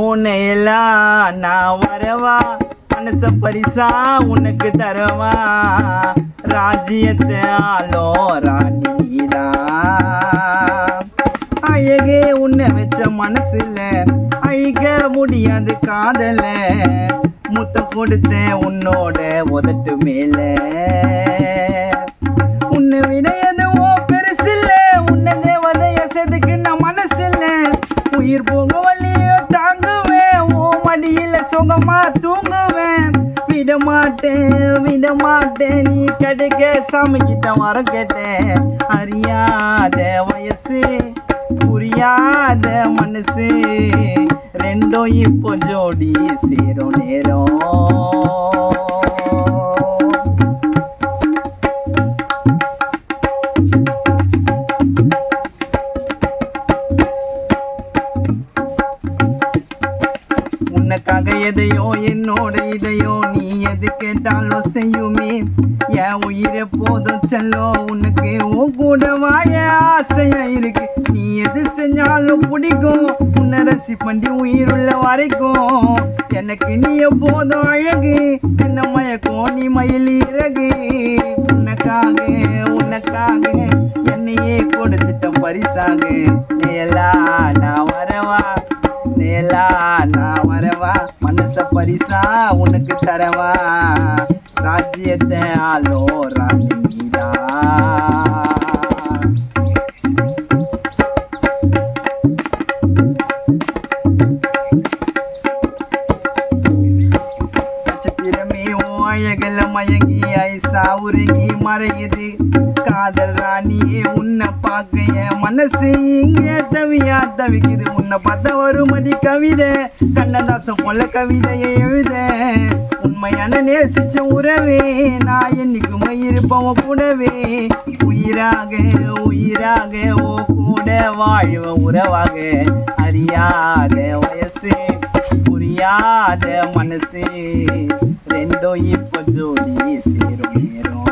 உன்னையெல்லாம் நான் வரவா? மனச பரிசா உனக்கு தரவா? ராஜ்யத்தை ஆளோ ராணிதா அழகே உன்னை வச்ச மனசுல அழிக்க முடியாது காதல. முத்தம் கொடுத்தேன் உன்னோட உதட்டு மேல. உன்னை விட எதுவோ பெருசில்ல உன்னை தேவதைய செதுக்கு நான் மனசில்ல உயிர் போகும் போவேன் விட மாட்டேன் விட மாட்டேன் நீ கிடைக்க சாமி கிட்ட வரம் கேட்டேன். அறியாத வயசு புரியாத மனசு. ரெண்டும் இப்போ ஜோடி சேரும் நேரம். உனக்காக எதையோ என்னோட இதையோ நீ எது கேட்டாலும் செய்யுமே. என் உயிரை போதும் செல்லோ உனக்கு உன் கூட வாழ ஆசையா இருக்கு. நீ எது செஞ்சாலும் பிடிக்கும். உன்னை ரசி பண்ணி உயிருள்ள வரைக்கும். எனக்கு நீ எப்போதும் அழகு என்ன மயக்கும் நீ மயில் இறகு. உனக்காக உனக்காக என்னையே கொடுத்துட்ட பரிசாக நீ எல்லாம் நேலா நான் வரவா? மனச பரிசா உனக்கு தரவா? ராஜ்யத்தை ஆளோ ராணிதா நட்சத்திரமே உன் மயங்கி ஐசா உருகி மறையுது. காதல் ராணியே உன்னை பார்க்க என் மனசு இங்கே தவியா தவிக்குது. உன்னை பார்த்த ஒரு மதி கவிதை கண்ணதாசம் போல கவிதையை எழுத உண்மையான நேசிச்ச உறவே நான் என்னைக்குமே இருப்பவன் கூடவே. உயிராக உயிராக ஓ கூட வாழ்வ உறவாக. அறியாத வயசு புரியாத மனசு. ரெண்டும் இப்போ ஜோடி சேரும் நேரம்.